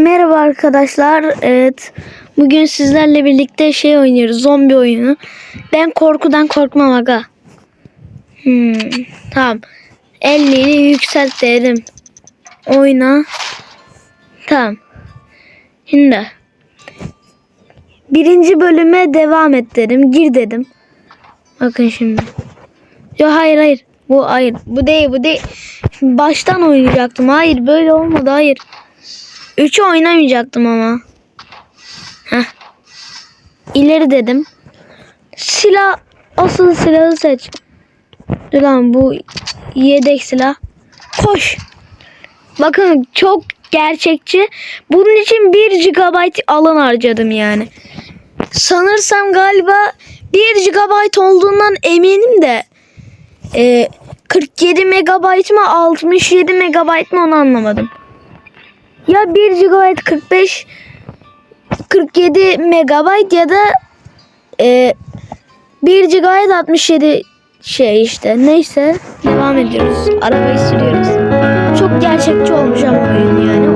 Merhaba arkadaşlar. Evet. Bugün sizlerle birlikte şey oynuyoruz. Zombi oyunu. Ben korkudan korkmam aga. Hmm, tamam. 50'yi yükselt dedim. Oyna. Tamam. Şimdi. Birinci bölüme devam et dedim. Gir dedim. Bakın şimdi. Yo hayır hayır. Bu hayır. Bu değil bu değil. Baştan oynayacaktım. Hayır böyle olmadı. Hayır. 3'ü oynamayacaktım ama. Heh. İleri dedim. Silah asıl silahı seç. Dur bu yedek silah. Koş. Bakın çok gerçekçi. Bunun için 1 GB alan harcadım yani. Sanırsam galiba 1 GB olduğundan eminim de e, 47 MB mı 67 MB mı onu anlamadım. Ya 1 GB 45 47 MB ya da e, 1 GB 67 şey işte. Neyse devam ediyoruz. Arabayı sürüyoruz. Çok gerçekçi olmuş ama oyun yani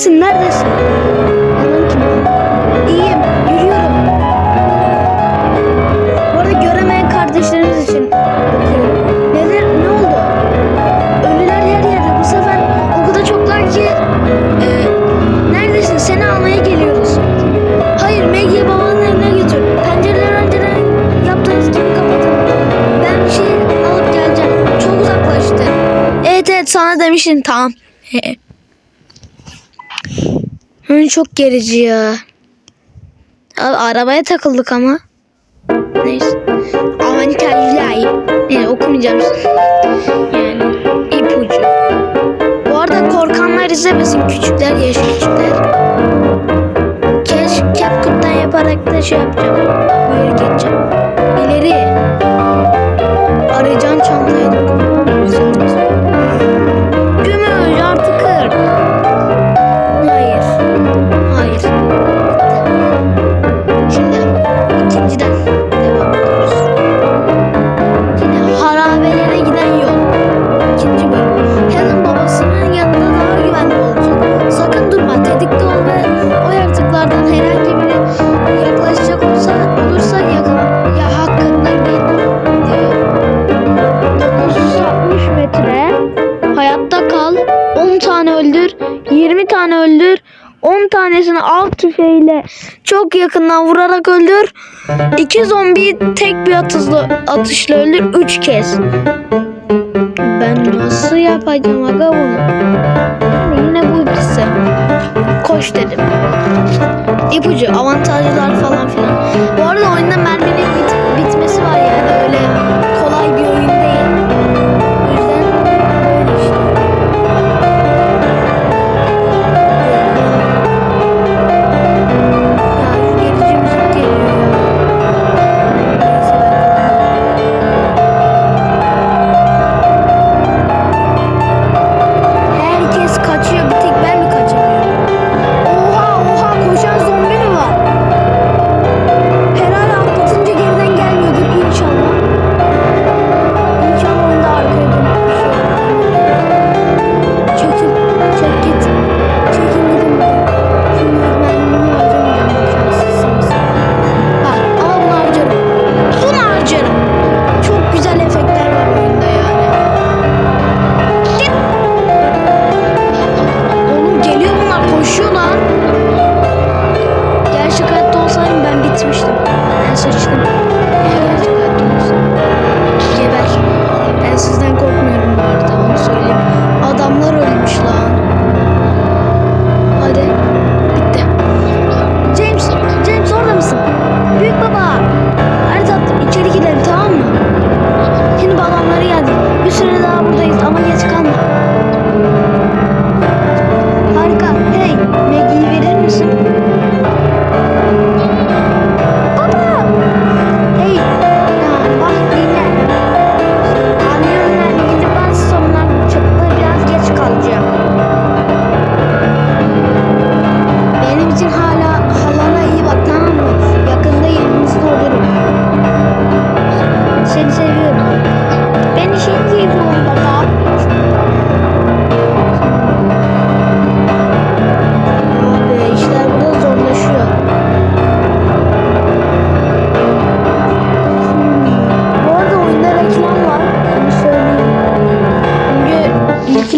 misin? Neredesin? Anan kim? İyiyim. Yürüyorum. Bu arada göremeyen kardeşlerimiz için okuyorum. Neler? Ne oldu? Ölüler her yerde. Bu sefer o kadar çoklar ki e, neredesin? Seni almaya geliyoruz. Hayır Maggie'yi babanın evine götür. Pencereleri önceden yaptığınız gibi kapatın. Ben bir şey alıp geleceğim. Çok uzaklaştı. Evet evet sana demiştim tamam. Hı, çok gerici ya. Abi arabaya takıldık ama. Neyse. Avantajlar. Yani okumayacağım. Yani ipucu. Bu arada korkanlar izlemesin. Küçükler, yaş küçükler. Keş CapCut'tan yaparak da şey yapacağım. Böyle geçeceğim. Çok yakından vurarak öldür. 2 zombiyi tek bir atışla, atışla öldür 3 kez. Ben nasıl yapacağım aga bunu? Yine bu ikisi. Koş dedim. İpucu, avantajlar falan filan.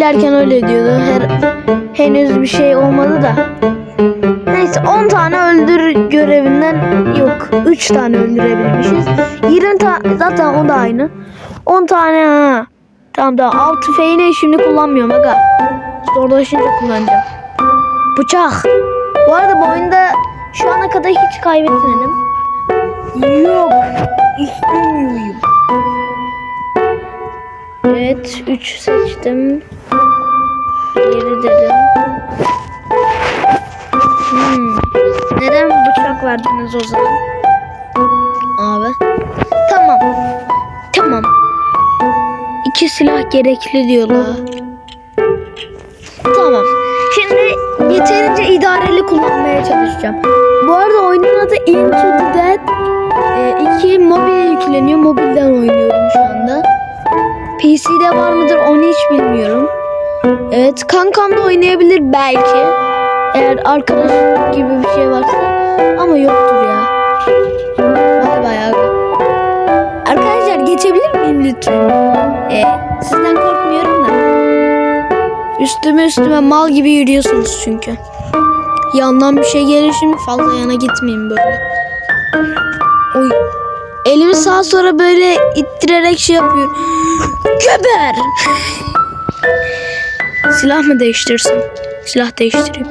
İlerken öyle diyordu. Her, henüz bir şey olmadı da. Neyse 10 tane öldür görevinden yok. 3 tane öldürebilmişiz. 20 tane zaten o da aynı. 10 tane ha. Tamam tamam. Av tüfeğini şimdi kullanmıyorum aga. Zorlaşınca kullanacağım. Bıçak. Bu arada bu oyunda şu ana kadar hiç kaybetmedim. Yok. İstemiyorum. Evet. 3 seçtim. Geri dedim. Hmm. Neden bıçak verdiniz o zaman? Abi. Tamam. Tamam. İki silah gerekli diyorlar. Tamam. Şimdi yeterince idareli kullanmaya çalışacağım. Bu arada oyunun adı Into PC'de var mıdır onu hiç bilmiyorum. Evet kankam da oynayabilir belki. Eğer arkadaş gibi bir şey varsa. Ama yoktur ya. Vay vay abi. Arkadaşlar geçebilir miyim lütfen? Ee, sizden korkmuyorum da. Üstüme üstüme mal gibi yürüyorsunuz çünkü. Yandan bir şey gelir şimdi fazla yana gitmeyeyim böyle. Elimi sağa sonra böyle ittirerek şey yapıyorum. Geber! Silah mı değiştirsem? Silah değiştireyim.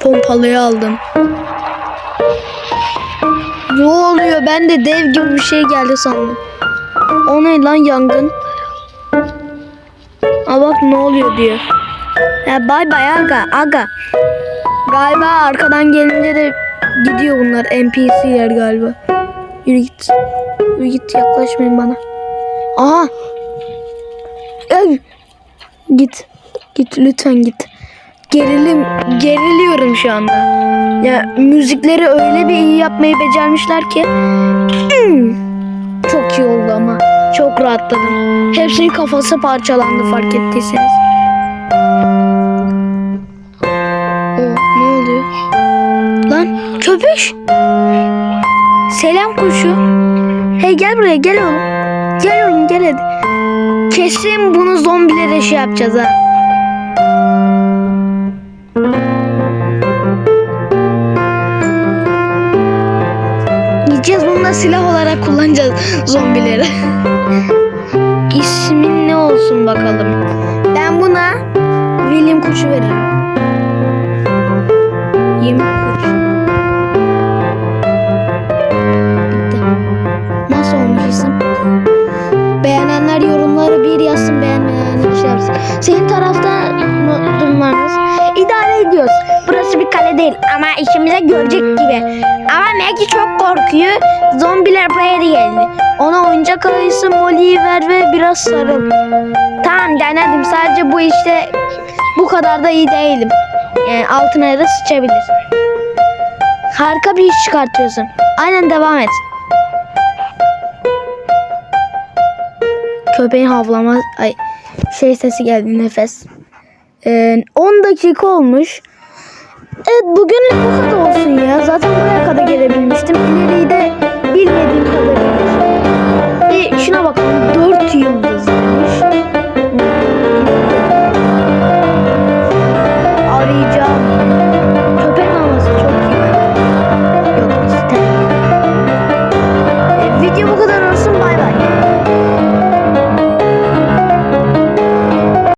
Pompalıyı aldım. Ne oluyor? Ben de dev gibi bir şey geldi sandım. O ne lan yangın? Aa bak ne oluyor diyor. Ya bay bay aga aga. Galiba arkadan gelince de gidiyor bunlar NPC'ler galiba. Yürü git. Yürü git yaklaşmayın bana. Aha. Ev. Git. Git lütfen git. Gerilim geriliyorum şu anda. Ya müzikleri öyle bir iyi yapmayı becermişler ki. Hmm. Çok iyi oldu ama. Çok rahatladım. Hepsinin kafası parçalandı fark ettiyseniz. O ne oluyor? Lan köpüş. Selam kuşu. Hey gel buraya gel oğlum. Gel oğlum gel hadi. Kesin bunu zombilere şey yapacağız ha. Gideceğiz bunu da silah olarak kullanacağız zombileri. İsmin ne olsun bakalım. Ben buna William Kuşu veririm. Yem yapsın. Senin tarafta mı durumlarınız? İdare ediyoruz. Burası bir kale değil ama işimize görecek gibi. Ama Maggie çok korkuyor. Zombiler buraya da geldi. Ona oyuncak ayısı Molly'yi ver ve biraz sarıl. Tamam denedim. Sadece bu işte bu kadar da iyi değilim. Yani altına da sıçabilir. Harika bir iş çıkartıyorsun. Aynen devam et. Köpeğin havlama ay şey sesi geldi nefes. Ee, 10 dakika olmuş. Evet bugünlük bu kadar olsun ya. Zaten buraya kadar gelebilmiştim. İleriyi de